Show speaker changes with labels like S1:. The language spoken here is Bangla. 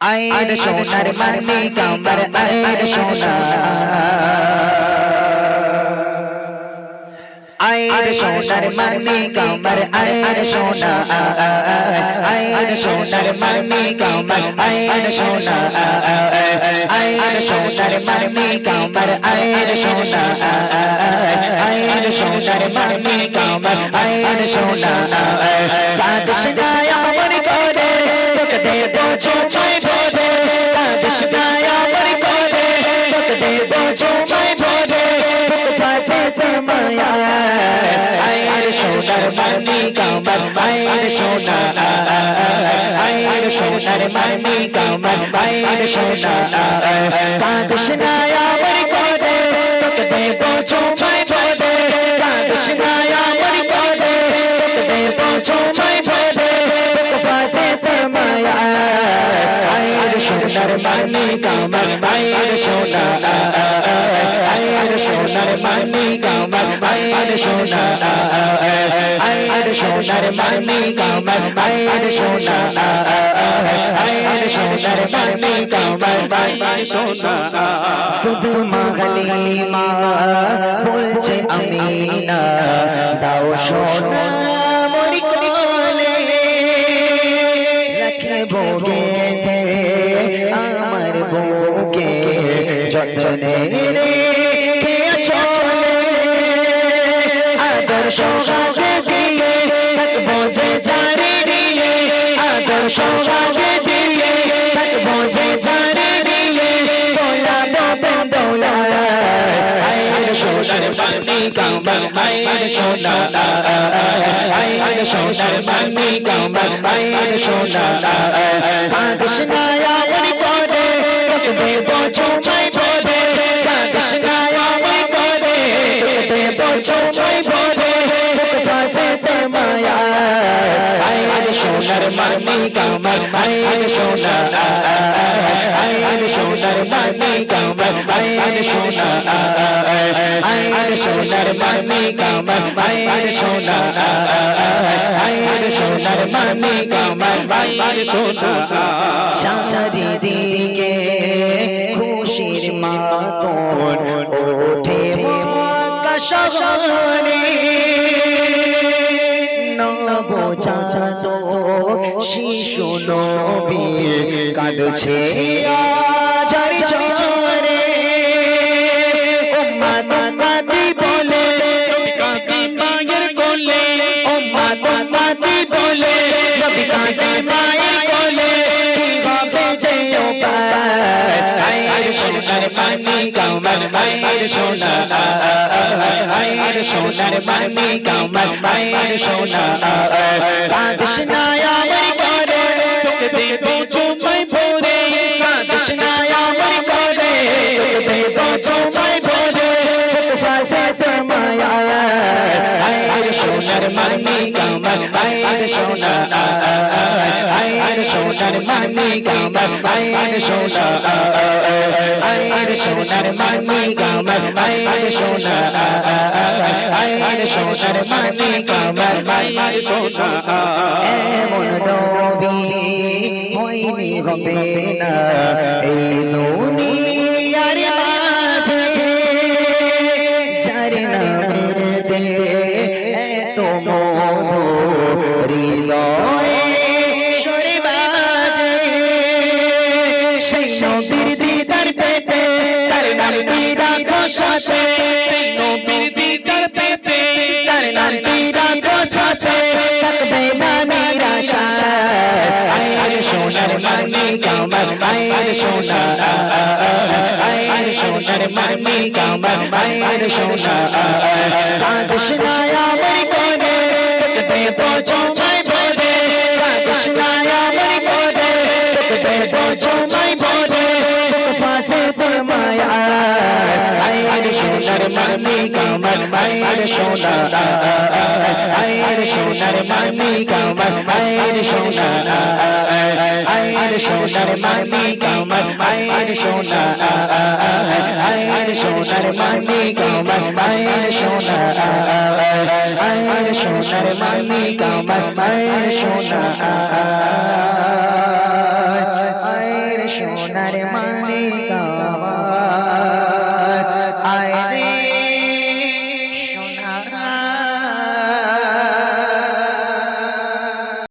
S1: আয়ের সোনার মানিক আমার আয়ের সোনা আয়ের সোনার মানিক আমার আয়ের সোনা আয়ের সোনার মানিক আমার আয়ের সোনা আয়ের সোনার মানিক আমার আয়ের সোনা আয়ের সোনার মানিক আমার আয়ের সোনা কাদশ গায় আমার করে তোকে দেব ছোঁয় আয়ের সোনার মানিক আমার আয়ের সোনা আয়ের সোনার মানিক আমার আয়ের সোনা কাদশ গায় আমার করে তোকে দেব ছোঁয় ভরে কাদশ গায় আমার করে তোকে দেব ছোঁয় ভরে তোকে ফাইতে মায়া আয়ের সোনার মানিক আমার আয়ের সোনা সোনার মানিক আমার আয়ের সোনা আয়ের সোনার মানিক আমার আয়ের সোনা আয়ের সোনার মানিক আমার আয়ের সোনা দুধু মাগলি মা বলছে আমি না দাও সোনা মরি কোলে। রাখব গেঁথে আমার বুকে যতনে রেখে আদর্শ সঙ্গে দিয়ে থাকব যে জারি দিয়ে আদর্শ সঙ্গে দিয়ে থাকব যে জারি দিয়ে, দোলা বাবা দোলা, আয়ের সোনার বানি কামার আয়ের সোনা আয়ের সোনার বানি কামার আয়ের সোনা কাদশ নায়ামর সোনার বানি কামার আয়ের সোনা আয়ের সোনার বানি কামার আয়ের সোনা আয়ের সোনার বানি কামার আয়ের সোনা আয়ের সোনার বানি কামার আয়ের সোনা চারিদিকে খুশির মাতন ওঠে মহাকাশগণে নব চাচা শিশু নবী কাঁদছে। আজারি চরে উম্মা দাদি বলে রবি কাঁদে মায়ের কোলে। উম্মা দাদি বলে রবি কাঁদে মায়ের আয়ের সোনার পানি কামার আয়ের সোনা আয়ের সোনার পানি কামার আয়ের সোনা কাঁদিস না মানি কামার আয়ের সোনা আয়ের সোনার মানি কামার আয়ের সোনা আয়ের সোনার মানি কামার আয়ের সোনা আয়ের সোনার মানি কামার আয়ের সোনা এমন হবে না এই মধু হৃদয়ে সরে বাজে সেই নবীর দিদার পেতে তার নাম দিদা সাথে সেই নবীর দিদার পেতে তার নাম দিদা সাথে থাকবে না নিরাশা আয়ের সোনার মানি কামার আয়ের সোনা আয়ের সোনার মানি কামার আয়ের সোনা কাদশ নায়ামর কামার আয়ের সোনা আয়ের সোনার মানি কামার আয়ের সোনা আয়ের সোনার মানি কামার আয়ের সোনা আয়ের সোনার মানি কামার আয়ের সোনা সোনার মানি কামার মায়ের সোনা